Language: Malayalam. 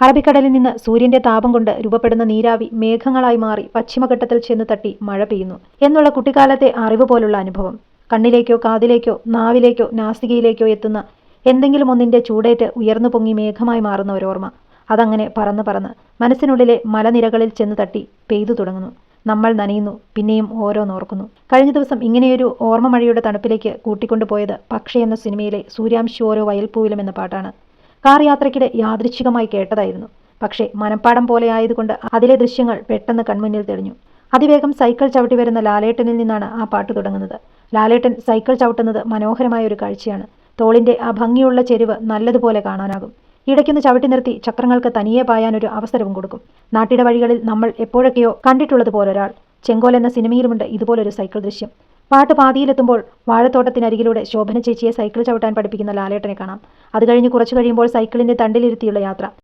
അറബിക്കടലിൽ നിന്ന് സൂര്യന്റെ താപം കൊണ്ട് രൂപപ്പെടുന്ന നീരാവി മേഘങ്ങളായി മാറി പശ്ചിമഘട്ടത്തിൽ ചെന്ന് തട്ടി മഴ പെയ്യുന്നു എന്നുള്ള കുട്ടിക്കാലത്തെ അറിവ് പോലുള്ള അനുഭവം. കണ്ണിലേക്കോ കാതിലേക്കോ നാവിലേക്കോ നാസികയിലേക്കോ എത്തുന്ന എന്തെങ്കിലും ഒന്നിന്റെ ചൂടേറ്റ് ഉയർന്നു പൊങ്ങി മേഘമായി മാറുന്ന ഒരോർമ്മ അതങ്ങനെ പറന്ന് പറന്ന് മനസ്സിനുള്ളിലെ മലനിരകളിൽ ചെന്ന് തട്ടി പെയ്തു തുടങ്ങുന്നു. നമ്മൾ നനയുന്നു പിന്നെയും ഓരോന്നോർക്കുന്നു കഴിഞ്ഞ ദിവസം ഇങ്ങനെയൊരു ഓർമ്മ മഴയുടെ തണുപ്പിലേക്ക് കൂട്ടിക്കൊണ്ടുപോയത് പക്ഷേ എന്ന സിനിമയിലെ സൂര്യാംശു ഓരോ വയൽപ്പൂവിലും എന്ന പാട്ടാണ്. കാർ യാത്രയ്ക്കിടെ യാദൃച്ഛികമായി കേട്ടതായിരുന്നു. പക്ഷേ മനപ്പാടം പോലെ ആയതുകൊണ്ട് അതിലെ ദൃശ്യങ്ങൾ പെട്ടെന്ന് കൺമുന്നിൽ തെളിഞ്ഞു. അതിവേഗം സൈക്കിൾ ചവിട്ടി വരുന്ന ലാലേട്ടനിൽ നിന്നാണ് ആ പാട്ട് തുടങ്ങുന്നത്. ലാലേട്ടൻ സൈക്കിൾ ചവിട്ടുന്നത് മനോഹരമായ ഒരു കാഴ്ചയാണ്. തോളിന്റെ ആ ഭംഗിയുള്ള ചെരുവ് നല്ലതുപോലെ കാണാനാകും. ഇടയ്ക്കൊന്ന് ചവിട്ടി നിർത്തി ചക്രങ്ങൾക്ക് തനിയെ പായാൻ ഒരു അവസരവും കൊടുക്കും. നാട്ടിട വഴികളിൽ നമ്മൾ എപ്പോഴൊക്കെയോ കണ്ടിട്ടുള്ളത് പോലൊരാൾ ചെങ്കോൽ എന്ന സിനിമയിലുമുണ്ട് ഇതുപോലൊരു സൈക്കിൾ ദൃശ്യം. പാട്ട് പാതിയിലെത്തുമ്പോൾ വാഴത്തോട്ടത്തിനരികിലൂടെ ശോഭന ചേച്ചിയെ സൈക്കിൾ ചവിട്ടാൻ പഠിപ്പിക്കുന്ന ലാലേട്ടനെ കാണാം. അത് കഴിഞ്ഞ് കുറച്ചു കഴിയുമ്പോൾ സൈക്കിളിന്റെ തണ്ടിലിരുത്തിയുള്ള യാത്ര.